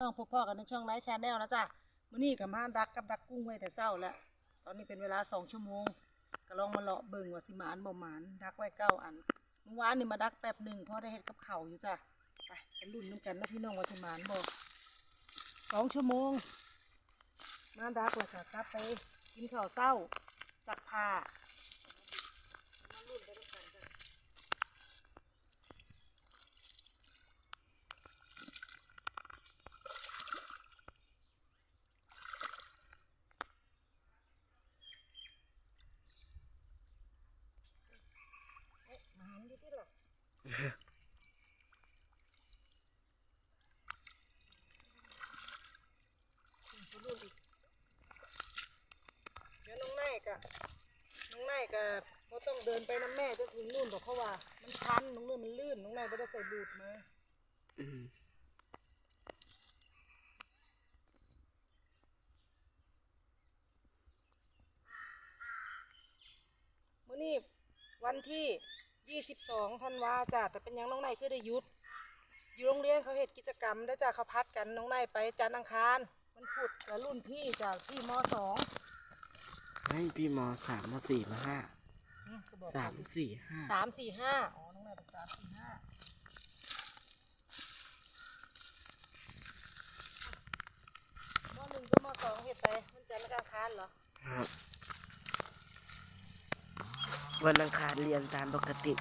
ต้องพบพ่อกันในช่องไลฟ์ชาแนลนะจ๊ะมื้อนี้กับมาดักกับดักกุ้งไว้แต่เช้าแล้ว ตอนนี้เป็นเวลาสองชั่วโมงก็ลองมาเลาะเบิ่งว่าสิหมานบ่หมานดักไว้เก้าอันเมื่อวานนี่มาดักแป๊บหนึ่งเพราะได้เฮ็ดกับเข้าอยู่จ้ะไปไปลุ้นน้ำกันนะพี่น้องว่าสิหมานบ่สองชั่วโมงมาดักแล้วก็กลับไปกินข้าวเช้าซักผ้าลุ้นไปด้วยกันจ้ะ มาหันดิที่หรอเดี๋ยวน้องไนกะน้องไนกะ เดินไปน้ำแม่จะถึงนู่นบอกเพราว่า มันชันน้องนู่นมันลื่นน้องไนไม่ได้ใส่บูทมาอืมมื่อนี้วันที่22ธันวาจ้ะแต่เป็นยังน้องไนคือได้ยุด อยู่โรงเรียนเขาเฮ็ดกิจกรรมได้จ้ะเขาพัดกันน้องไนไปจันทร์อังคารมันพุดกับรุ่นพี่จ้ะพี่มสองให้พี่มสามมสี่มห้า ก็บอกสามสี่ห้าสามสี่ห้าอ๋อ น้องไนบอกสามสี่ห้ามหนึ่งกับมสองเฮ็ดไป มันจันทร์และอังคารเหรอ ครับวันอังคารเรียนตามปกติ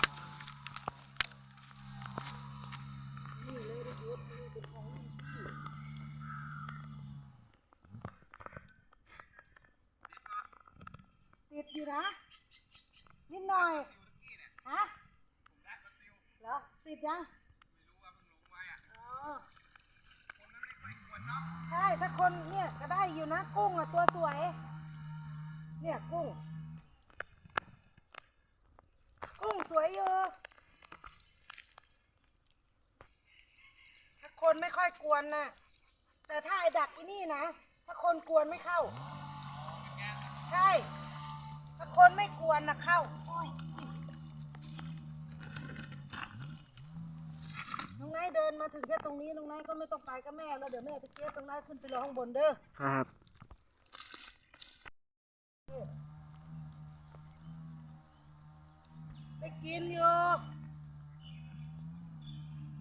นี่เลยได้หยุดนี่เป็นของรุ่นพี่ติดอยู่นะ นิดหน่อย ฮะ เหรอติดยังอ๋อใช่ถ้าคนเนี่ยก็ได้อยู่นะกุ้งอะตัวสวย เนี่ยกุ้ง กุ้งสวยอยู่ถ้าคนไม่ค่อยกวนนะแต่ถ้าไอ้ดักอีนี่นะถ้าคนกวนไม่เข้า ใช่ ถ้าคนไม่กวนนะเข้าโอ้ยน้องนาย เดินมาถึงแค่ตรงนี้น้องนายก็ไม่ต้องไปกับแม่แล้วเดี๋ยวแม่ไปเก็บน้องนายขึ้นไปรอข้างบนเด้อครับไปกินอยู่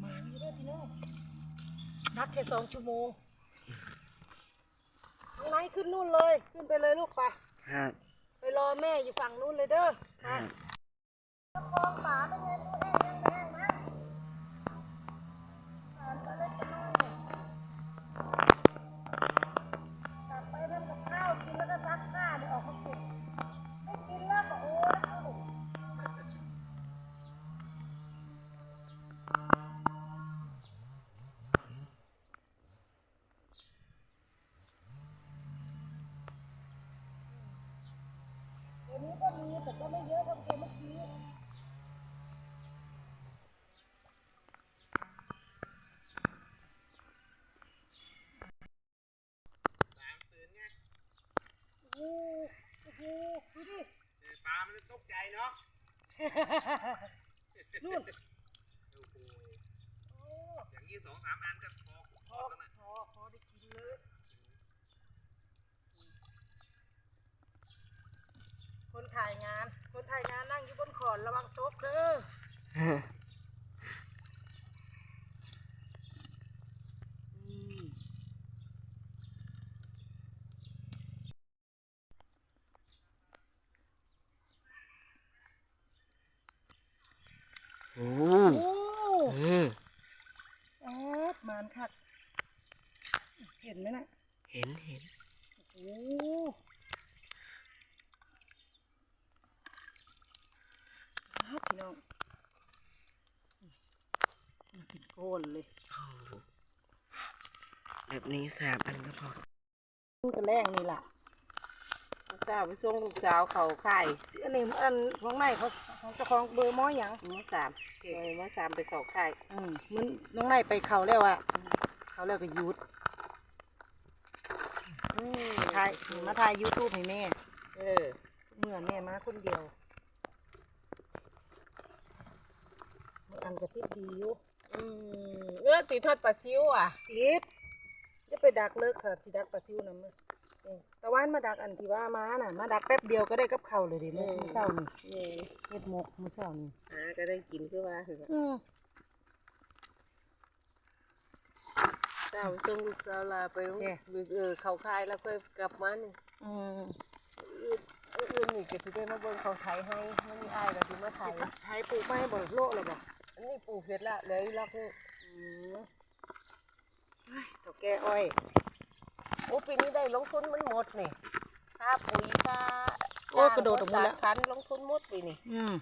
หมานี่ได้อพี่น้องนัดแค่สองชั่วโมงน้องนายขึ้นนู่นเลย ขึ้นไปเลยลูกไปครับไปรอแม่อยู่ฝั่งนู้นเลยเด้อคมารับคลองป่าเป็นไงดูแห้ง วนี้ก็มีแต่ก็ไม่เยอะเท่าเกมเมื่อกี้โอ้โหโอ้โหดูดิปลามันตกใจเนาะนู่น โอ้โหโอ้อย่างนี้สองสามอันก็พอพพออแล้วนะพอพอได้กินเลยคน ถ่ายงาน คนถ่ายงานนั่งอยู่บนขอนระวังตกเด้ออืมโอ้โอ้อืมแอดมานคัก เห็นไหมน่ะเห็นเห็นโอ้ครับพี่น้อง มาเป็นโกนเลยโอ้แบบนี้สามอันก็พอลูกกระแรงนี่ล่ะสาวไปส่งลูกสาวเขาค่ายอันนี้อันของไหนเขาของเจ้าของเบอร์หม้อหยังมสามเออมสามไปเขาค่ายอืมมันน้องไหนไปเขาแล้วอะเขาแล้วก็หยุดอืมถ่ายมาถ่ายยูทูบให้แม่ เออ เมื่อแม่มาคนเดียวเมื่ออันจะติดดีอยู่ อืมเออตีทอดปลาซิวอะติดอย่าไปดักเลิกค่ะสิดักปลาซิวน้ำเลยเออตะวันมาดักอันที่ว่ามาน่ะ มาดักแป๊บเดียวก็ได้กับข้าวเลยเดิมื้อมื้อเช้านี่แม่เฮ็ดหมกมื้อเช้านี่หาก็ได้กินคือว่าคืออืมเช้าไปส่งลูกสาวลาไปโรงเออเขาค่ายแล้วค่อยกลับมานี่อืมอื่นอื่นนี่ก็สิได้มาเบิ่งเขาไทยให้มันมีอ้ายก็สิมาไทยไทยปลูกไม้บ่โลกเลยบ่ อันนี้ปลูกเสร็จแล้วเหลืออีกรอบนึงอืมเฮ้ยเฒ่าแก่อ้อยโอ้ปีนี้ได้ลงทุนมันหมดนี่ค่าปุ๋ยค่าโอ้ยกระโดดออกมาแล้ว ตัดพันธุ์ลงทุนหมดปีนี่อืม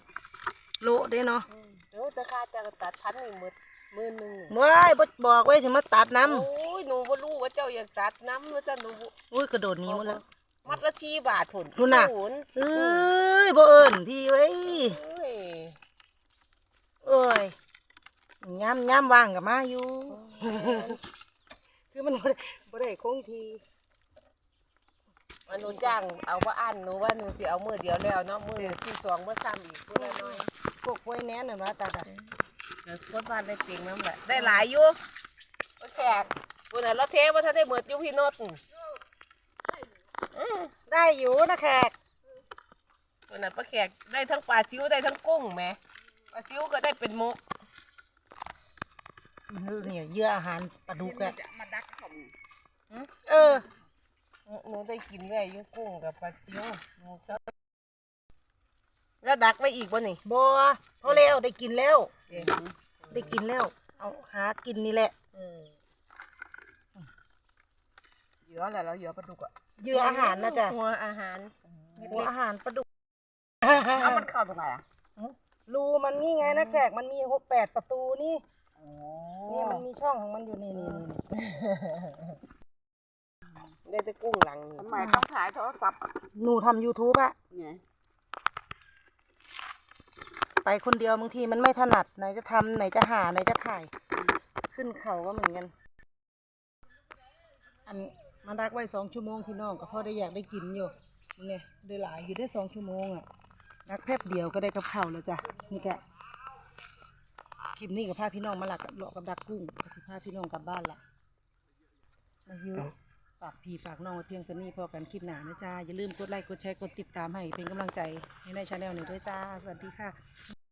โลเด้เนาะเดี๋ยวแต่ค่าจะตัดพันธุ์นี่หมดหมื่นหนึงนี่ว้ายบ่บอกไว้สิมาตัดน้ำโอ้ยหนูบ่รู้ว่าเจ้าอยากตัดน้ำว่าจะหนูบ่ อุ้ยกระโดดหนี้หมดแล้ว มัดละชีบาทผลนู่นน่ะศูนย์เอ้ยบ่เอิ้นพี่เว้ยเอ้ย เอ้ยย้ำย้ำว่างกับมาอยู่ คือมันบ่ได้บ่ได้คงทีอันหนูจ้างเอาว่าอันหนูว่าหนูสิเอามือเดียวแล้วเนาะมือที่สองมือสามอีกคนละน้อยพวกกล้วยแหน่นน่ะว่าตาตาเดี๋ยวคนบ้านได้เก่งน้ำแหละได้หลายอยู่ก็แขกคนน่ะเราเทว่าถ้าได้เบิดอยู่พี่โนดอืมได้อยู่นะแขกคนน่ะปลาแขกได้ทั้งปลาซิวได้ทั้งกุ้งแหม ปลาซิวก็ได้เป็นมุกเนี่ยเหยื่ออาหารปลาดุกอะมาดักผมเออหนูหนูได้กินได้อยู่กุ้งกับปลาซิวหนูชอบแล้วดักไว้อีกบ่นี่บ่พอแล้วได้กินแล้วเดี๋ยวได้กินแล้ว เอาหากินนี่แหละเออเหยื่ออะไรแล้วเหยื่อปลาดุกอะเหยื่ออาหารนะจ๊ะหัวอาหารหัวอาหารปลาดุกแล้วมันเข้าตรงไหนอะ รูมันนี่ไงนะแขกมันมีหกแปดประตูนี่โอ้นี่มันมีช่องของมันอยู่นี่นี่นี่ได้แต่กุ้งหลังนี่ทำไมต้องขายโทรศัพท์หนูทำ YouTube อะไงไปคนเดียวบางทีมันไม่ถนัดไหนจะทำไหนจะหาไหนจะถ่าย ขึ้นเขาก็เหมือนกัน อันมาดักไว้สองชั่วโมงพี่น้องก็พอได้อยากได้กินอยู่นี่ไงได้หลายอยู่ได้สองชั่วโมงอะ ดักแป๊บเดียวก็ได้กับข้าวแล้วจ้ะนี่แกคลิปนี้กับพาพี่น้องมาหลักกับเลาะกับดักกุ้งก็สิพาพี่น้องกลับบ้านละมาอยู่ฝากพี่ฝากน้องไว้เพียงสนี้พอกันคลิปหนานะจ้าอย่าลืมกดไลค์กดแชร์กดติดตามให้เป็นกำลังใจให้ในชาแนลหนึ่งด้วยจ้า สวัสดีค่ะ